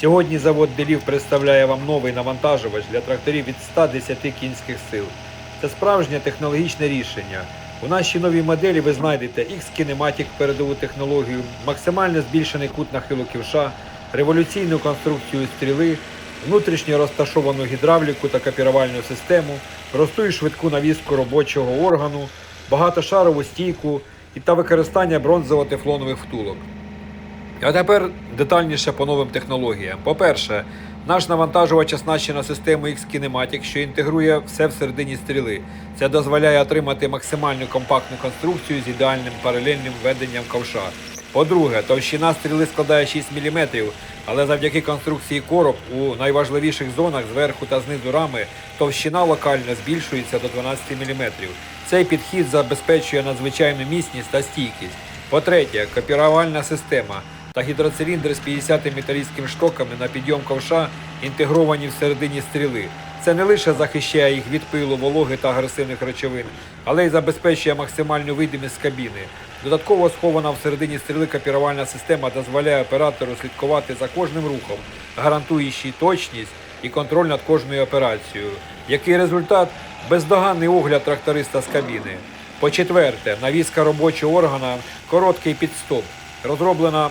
Сьогодні завод Делів представляє вам новий навантажувач для тракторів від 110 кінських сил. Це справжнє технологічне рішення. У нашій новій моделі ви знайдете X-Kinematic передову технологію, максимально збільшений кут нахилу ківша, революційну конструкцію стріли, внутрішньо розташовану гідравліку та копірувальну систему, просту і швидку навіску робочого органу, багатошарову стійку та використання бронзово-тефлонових втулок. А тепер детальніше по новим технологіям. По-перше, наш навантажувач оснащено системою X-Kinematic, що інтегрує все всередині стріли. Це дозволяє отримати максимальну компактну конструкцію з ідеальним паралельним веденням ковша. По-друге, товщина стріли складає 6 мм, але завдяки конструкції короб у найважливіших зонах зверху та знизу рами товщина локально збільшується до 12 мм. Цей підхід забезпечує надзвичайну міцність та стійкість. По-третє, копірувальна система та гідроциліндр з 50 металістськими штоками на підйом ковша інтегровані всередині стріли. Це не лише захищає їх від пилу, вологи та агресивних речовин, але й забезпечує максимальну видимість з кабіни. Додатково схована всередині стріли копірувальна система дозволяє оператору слідкувати за кожним рухом, гарантуючи точність і контроль над кожною операцією. Який результат? Бездоганний огляд тракториста з кабіни. По-четверте, навіска робочого органа короткий підстоп. Розроблена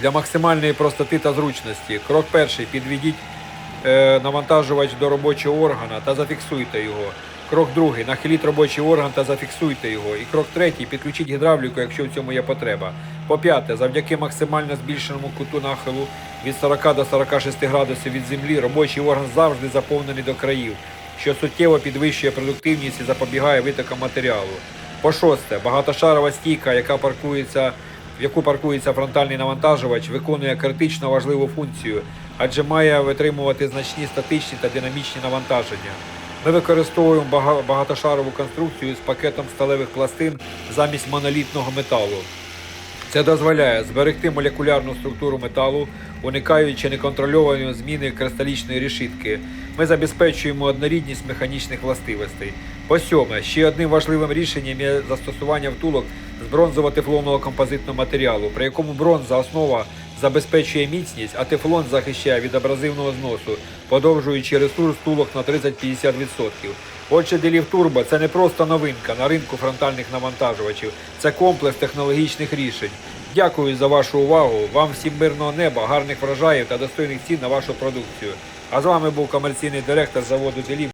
для максимальної простоти та зручності. Крок перший підведіть е, навантажувач до робочого органа та зафіксуйте його. Крок другий нахиліть робочий орган та зафіксуйте його. І крок третій підключіть гідравліку, якщо в цьому є потреба. По п'яте, завдяки максимально збільшеному куту нахилу від 40 до 46 градусів від землі, робочий орган завжди заповнений до країв, що суттєво підвищує продуктивність і запобігає витокам матеріалу. По шосте, багатошарова стійка, яка паркується, в яку паркується фронтальний навантажувач, виконує критично важливу функцію, адже має витримувати значні статичні та динамічні навантаження. Ми використовуємо багатошарову конструкцію з пакетом сталевих пластин замість монолітного металу. Це дозволяє зберегти молекулярну структуру металу, уникаючи неконтрольованої зміни кристалічної решітки. Ми забезпечуємо однорідність механічних властивостей. По сьоме, ще одним важливим рішенням є застосування втулок з бронзово-тефлонного композитного матеріалу, при якому бронза основа забезпечує міцність, а тефлон захищає від абразивного зносу, подовжуючи ресурс втулок на 30-50%. Отже, Делів Turbo – це не просто новинка на ринку фронтальних навантажувачів, це комплекс технологічних рішень. Дякую за вашу увагу. Вам всім мирного неба, гарних врожаїв та достойних цін на вашу продукцію. А з вами був комерційний директор заводу Делів